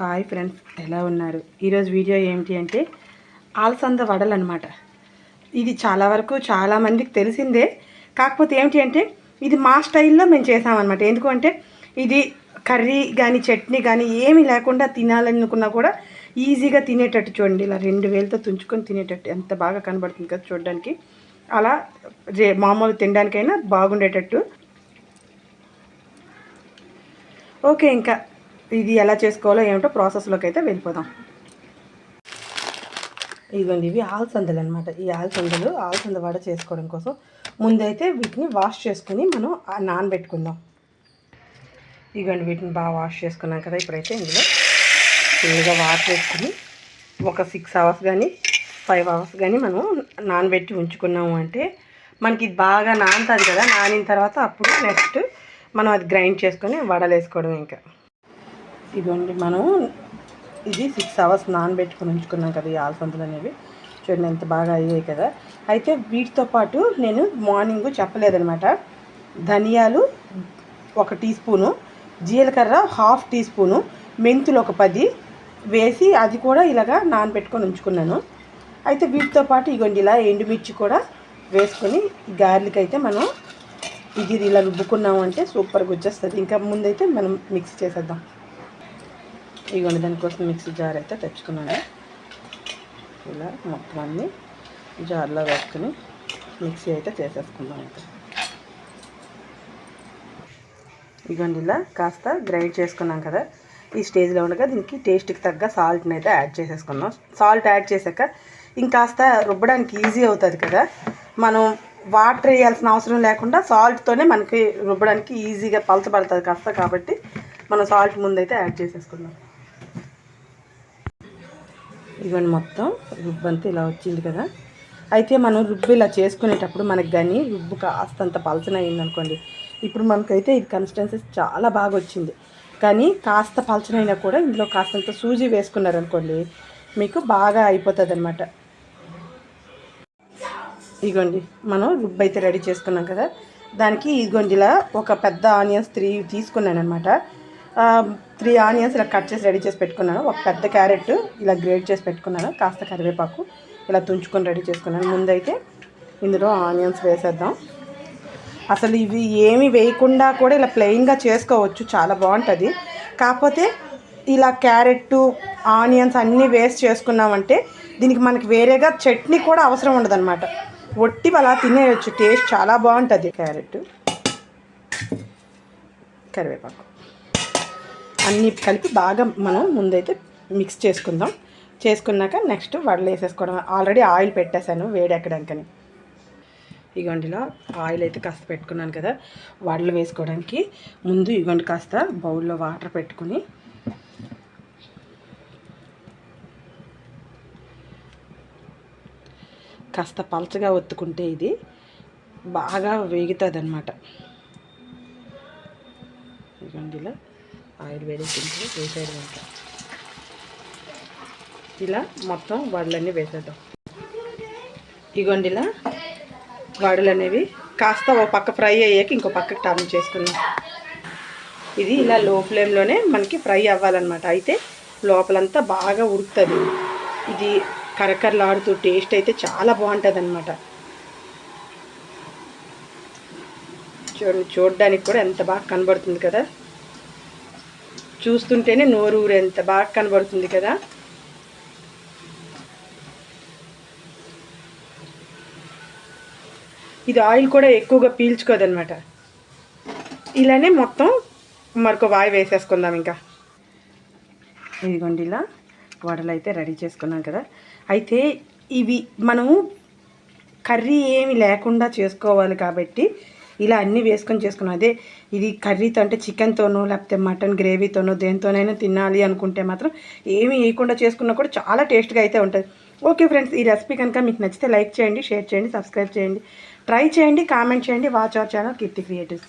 Hi friends ఎలా ఉన్నారు? ఈరోజు వీడియో ఏమిటి అంటే ఆల్సంద వడలు అనమాట ఇది చాలా వరకు చాలామందికి తెలిసిందే. కాకపోతే ఏమిటి అంటే ఇది మా స్టైల్లో మేము చేసామన్నమాట. ఎందుకంటే ఇది కర్రీ కానీ చట్నీ కానీ ఏమీ లేకుండా తినాలనుకున్నా కూడా ఈజీగా తినేటట్టు చూడండి. ఇలా రెండు వేలతో తుంచుకొని తినేటట్టు ఎంత బాగా కనబడుతుంది కదా చూడడానికి. అలా రే మామూలు తినడానికైనా బాగుండేటట్టు. ఓకే ఇంకా ఇది ఎలా చేసుకోవాలో ఏమిటో ప్రాసెస్లోకి అయితే వెళ్ళిపోదాం. ఇదిగోండి ఇవి ఆల్సందలు అనమాట ఈ ఆల్సందలు ఆల్సంద వడ చేసుకోవడం కోసం ముందైతే వీటిని వాష్ చేసుకుని మనం నానబెట్టుకుందాం. ఇదిగోండి వీటిని బాగా వాష్ చేసుకున్నాం కదా ఇప్పుడైతే ఇందులో ఫుల్గా వాటర్ వేసుకుని ఒక సిక్స్ అవర్స్ కానీ ఫైవ్ అవర్స్ కానీ మనం నానబెట్టి ఉంచుకున్నాము అంటే మనకి ఇది బాగా నానుతుంది కదా నానిన తర్వాత అప్పుడు నెక్స్ట్ మనం అది గ్రైండ్ చేసుకొని వడలు వేసుకోవడం ఇంకా. ఇదిగోండి మనం ఇది సిక్స్ అవర్స్ నానబెట్టుకుని ఉంచుకున్నాం కదా ఈ ఆల్సందులు అనేవి. చూడండి ఎంత బాగా అయ్యాయి కదా. అయితే వీటితో పాటు నేను మార్నింగ్ చెప్పలేదనమాట ధనియాలు ఒక టీ స్పూను జీలకర్ర హాఫ్ టీ స్పూను మెంతులు ఒక పది వేసి అది కూడా ఇలాగా నానబెట్టుకొని ఉంచుకున్నాను. అయితే వీటితో పాటు ఇగోండి ఇలా ఎండుమిర్చి కూడా వేసుకొని గార్లిక్ అయితే మనం ఇది ఇలా రుబ్బుకున్నాము అంటే సూపర్గా వచ్చేస్తుంది. ఇంకా ముందైతే మనం మిక్స్ చేసేద్దాం. ఇగోండి దానికోసం మిక్సీ జార్ అయితే తెచ్చుకున్నాను. ఇలా మొత్తం అన్ని జార్లో వేసుకుని మిక్సీ అయితే చేసేసుకుందాం అయితే ఇలా కాస్త గ్రైండ్ చేసుకున్నాం కదా. ఈ స్టేజ్లో ఉండగా దీనికి టేస్ట్కి తగ్గ సాల్ట్ని అయితే యాడ్ చేసేసుకున్నాం. సాల్ట్ యాడ్ చేశాక ఇంకాస్త రుబ్బడానికి ఈజీ అవుతుంది కదా. మనం వాటర్ వేయాల్సిన అవసరం లేకుండా సాల్ట్తోనే మనకి రుబ్బడానికి ఈజీగా పలచబడుతుంది కాస్త కాబట్టి మనం సాల్ట్ ముందైతే యాడ్ చేసేసుకుందాం. ఇవన్నీ మొత్తం. రుబ్బు అంతా ఇలా వచ్చింది కదా. అయితే మనం రుబ్బు ఇలా చేసుకునేటప్పుడు మనకి కానీ రుబ్బు కాస్తంత పలచన అయిందనుకోండి. ఇప్పుడు మనకైతే ఇది కన్సిస్టెన్సీ చాలా బాగా వచ్చింది. కానీ కాస్త పలచనైనా కూడా ఇందులో కాస్తంత సూజీ వేసుకున్నారనుకోండి మీకు బాగా అయిపోతుంది అనమాట ఇగోండి మనం రుబ్బు అయితే రెడీ చేసుకున్నాం కదా. దానికి ఇదిగోండి ఇలా ఒక పెద్ద ఆనియన్స్ త్రీ తీసుకున్నాను అనమాట త్రీ ఆనియన్స్ ఇలా కట్ చేసి రెడీ చేసి పెట్టుకున్నాను. ఒక పెద్ద క్యారెట్ ఇలా గ్రేట్ చేసి పెట్టుకున్నాను. కాస్త కరివేపాకు ఇలా తుంచుకొని రెడీ చేసుకున్నాను. ముందైతే ఇందులో ఆనియన్స్ వేసేద్దాం. అసలు ఇవి ఏమి వేయకుండా కూడా ఇలా ప్లెయిన్గా చేసుకోవచ్చు. చాలా బాగుంటుంది. కాకపోతే ఇలా క్యారెట్ ఆనియన్స్ అన్నీ వేస్ట్ చేసుకున్నామంటే దీనికి మనకి వేరేగా చట్నీ కూడా అవసరం ఉండదన్నమాట. ఒట్టి అలా తినేయచ్చు. టేస్ట్ చాలా బాగుంటుంది. క్యారెట్ కరివేపాకు. అన్నీ కలిపి బాగా మనం ముందైతే మిక్స్ చేసుకుందాం. చేసుకున్నాక నెక్స్ట్ వడలు వేసేసుకోవడం. ఆల్రెడీ ఆయిల్ పెట్టేశాను వేడెక్కడానికని. ఇగోండిలో ఆయిల్ అయితే కాస్త పెట్టుకున్నాను కదా. వడలు వేసుకోవడానికి ముందు ఇగోండి కాస్త బౌల్లో వాటర్ పెట్టుకుని కాస్త పలచగా ఒత్తుకుంటే ఇది బాగా వేగుతుంది అనమాట ఇగొండిలో ఆయుర్వేదిక్ ఆయిల్ వేసేది వంట. ఇలా మొత్తం వడలన్నీ వేసేద్దాం. ఇగోండి ఇలా వడలు అనేవి కాస్త ఒక పక్క ఫ్రై అయ్యాక ఇంకో పక్కకి టర్న్ చేసుకున్నాం ఇది ఇలా లో ఫ్లేమ్లోనే మనకి ఫ్రై అవ్వాలన్నమాట. అయితే లోపలంతా బాగా ఉడుకుతుంది. ఇది కరకరలాడుతూ టేస్ట్ అయితే చాలా బాగుంటుంది అనమాట చూడండి చూడడానికి కూడా ఎంత బాగా కనబడుతుంది కదా. చూస్తుంటేనే నోరు ఎంత బాగా కనబడుతుంది కదా. ఇది ఆయిల్ కూడా ఎక్కువగా పీల్చుకోదనమాట ఇలానే మొత్తం మరొక వాయి వేసేసుకుందాం ఇంకా. ఇదిగోండి ఇలా వడలు అయితే రెడీ చేసుకున్నాం కదా. అయితే ఇవి మనము కర్రీ ఏమి లేకుండా చేసుకోవాలి కాబట్టి ఇలా అన్నీ వేసుకొని చేసుకున్నాం. అదే ఇది కర్రీతో అంటే చికెన్తోనో లేకపోతే మటన్ గ్రేవీతోనో దేనితోనైనా తినాలి అనుకుంటే మాత్రం ఏమీ వేయకుండా చేసుకున్నా కూడా చాలా టేస్ట్గా అయితే ఉంటుంది. ఓకే ఫ్రెండ్స్ ఈ రెసిపీ కనుక మీకు నచ్చితే లైక్ చేయండి షేర్ చేయండి సబ్స్క్రైబ్ చేయండి ట్రై చేయండి కామెంట్ చేయండి. Watch our channel Keerthi creatives.